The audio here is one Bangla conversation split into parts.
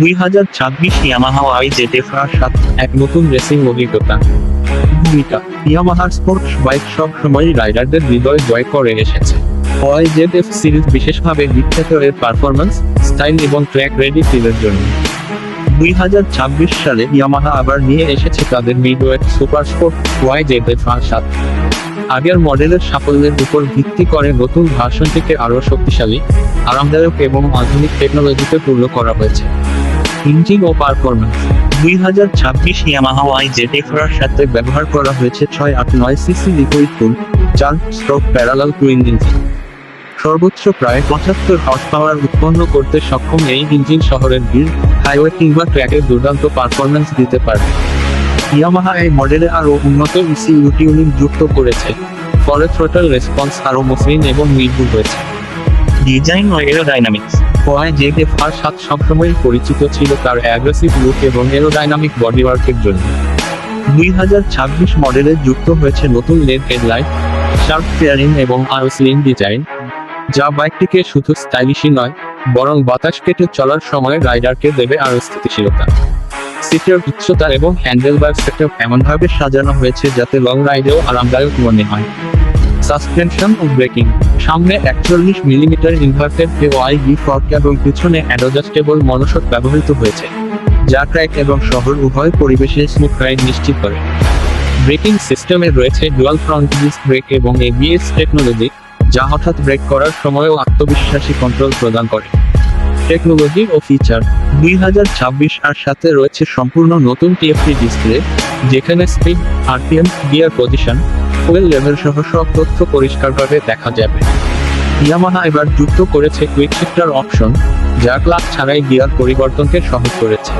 দুই হাজার ছাব্বিশ ইয়ামাহা ওয়াই জেটেফার সাত, এক নতুন রেসিং অভিজ্ঞতা। ভূমিকা ইয়ামাহার স্পোর্টস বাইক সব সময়ই রাইডারদের হৃদয় জয় করে এসেছে। ওয়াইজেড এফ সিরিজ বিশেষভাবে বিখ্যাত এর পারফরম্যান্স স্টাইল এবং ট্র্যাক রেডি ফিলের জন্য। দুই হাজার ছাব্বিশ সালে ইয়ামাহা আবার নিয়ে এসেছে তাদের midweight super sport Y Z F সাত। আগের মডেলের সাফল্যের উপর ভিত্তি করে নতুন ভার্সনটিকে আরও শক্তিশালী, আরামদায়ক এবং আধুনিক টেকনোলজিতে পূর্ণ করা হয়েছে। ইঞ্জিন ও পারফরম্যান্স। দুই হাজার ছাব্বিশ ইয়ামাহা ওয়াই জেটেফার সাথে ব্যবহার করা হয়েছে ছয় আট নয় সিসি লিকুইড কুল চার স্ট্রোক প্যারালাল টুইন ইঞ্জিন সর্বোচ্চ প্রায় পঁচাত্তর হর্স পাওয়ার উৎপন্ন করতে সক্ষম এই ইঞ্জিন শহরের ভিড় হাইওয়ে কিংবা ট্র্যাকে দুর্দান্ত পারফরম্যান্স দিতে পারে। ইয়ামাহা এই মডেলে আরও উন্নত ইসিইউ টিউনিং যুক্ত করেছে। ফলে থ্রোটল রেসপন্স আরও মসৃণ এবং নির্ভুল হয়েছে। ডিজাইন ও aerodynamics Y J F R সাত সবসময়ই পরিচিত ছিল তার অ্যাগ্রেসিভ লুক এবং এরোডাইনামিক বডিওয়ার্কের জন্য। দুই হাজার ছাব্বিশ মডেলে যুক্ত হয়েছে নতুন লেড হেডলাইট শার্প ফেয়ারিং এবং আরও স্লিম ডিজাইন যা বাইকটিকে শুধু স্টাইলিশই নয়, বরং বাতাস কেটে চলার সময় রাইডারকে দেবে আরও স্থিতিশীলতা। সিটের উচ্চতা এবং হ্যান্ডেল হ্যান্ডেলবার সেটআপ এমনভাবে সাজানো হয়েছে যাতে লং রাইডেও আরামদায়ক মনে হয়। সাসপেনশন ও ব্রেকিং সামনে একচল্লিশ millimetre inverted Y B fork এবং পিছনে অ্যাডজাস্টেবল মনোসক ব্যবহৃত হয়েছে, যা ট্র্যাক এবং শহর উভয় পরিবেশে স্মুথ রাইড নিশ্চিত করে। ব্রেকিং সিস্টেমে রয়েছে ডুয়াল ফ্রন্ট ডিস্ক ব্রেক এবং এবিএস টেকনোলজি যা হঠাৎ ব্রেক করার সময়ও আত্মবিশ্বাসী কন্ট্রোল প্রদান করে। টেকনোলজি ও ফিচার দুই হাজার ছাব্বিশ আর সাথে রয়েছে সম্পূর্ণ নতুন টিএফটি ডিসপ্লে যেখানে speed RPM gear position fuel level সহ সব তথ্য পরিষ্কারভাবে দেখা যাবে। ইয়ামাহা এবার যুক্ত করেছে কুইক শিফটার অপশন যা ক্লাস ছাড়াই গিয়ার পরিবর্তনকে সহজ করেছে।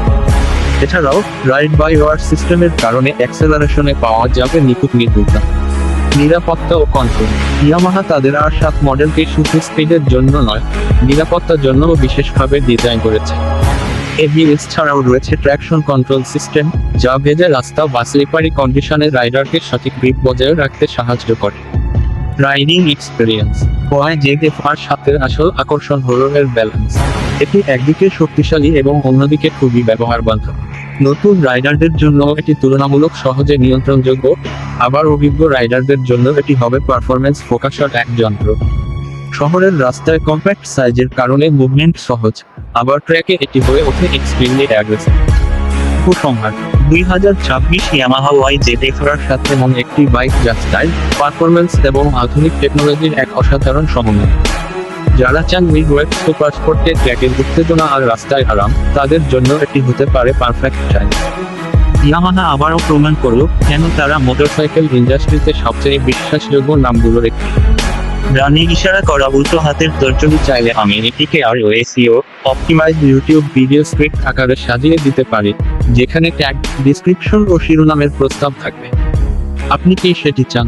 এছাড়াও রাইড বাই ওয়ার সিস্টেমের কারণে অ্যাক্সেলারেশনে পাওয়া যাবে নিখুঁত নির্ভুলতা নিরাপত্তা ও কন্ট্রোল ইয়ামাহা তাদের আর সাত মডেলকে শুধু স্পিডের জন্য নয়, নিরাপত্তার জন্যও বিশেষভাবে ডিজাইন করেছে। এবিএস ছাড়াও রয়েছে ট্র্যাকশন কন্ট্রোল সিস্টেম যা ভেজে রাস্তা বা স্লিপারি কন্ডিশনে রাইডারকে সঠিক গ্রিপ বজায় রাখতে সাহায্য করে। Riding experience Y Z R সাথে আসল আকর্ষণ হল এর ব্যালেন্স এটি একদিকে শক্তিশালী এবং অন্যদিকে খুবই ব্যবহার বান্ধব নতুন রাইডারদের জন্য এটি তুলনামূলক সহজে নিয়ন্ত্রণযোগ্য। আবার অভিজ্ঞ রাইডারদের জন্য এটি হবে পারফরমেন্স ফোকাসড এক যন্ত্র। শহরের রাস্তায় কম্প্যাক্ট সাইজের কারণে মুভমেন্ট সহজ। আবার ট্র্যাকে এটি হয়ে ওঠে এক্সট্রিমলি অ্যাগ্রেসিভ উপসংহার দুই হাজার ছাব্বিশ ইয়ামাহা ওয়াই জেটেফার সাথে এমন একটি বাইক যা স্টাইল পারফরম্যান্স এবং আধুনিক টেকনোলজির এক অসাধারণ সমন্বয়। যারা চান মিডওয়েট সুপার স্পোর্টে ট্র্যাকের উত্তেজনা আর রাস্তায় আরাম, তাদের জন্য এটি হতে পারে পারফেক্ট টাইম ইয়ামাহা আবারও প্রমাণ করল কেন তারা মোটরসাইকেল ইন্ডাস্ট্রিতে সবচেয়ে বিশ্বাসযোগ্য নামগুলোর একটি। রানে ইশারা করা উল্টো হাতের তর্জনী চাইলে আমি এটিকে আর SEO optimised YouTube video script আকারে সাজিয়ে দিতে পারি, যেখানে ট্যাগ ডিসক্রিপশন ও শিরোনামের প্রস্তাব থাকবে। আপনি কি সেটি চান?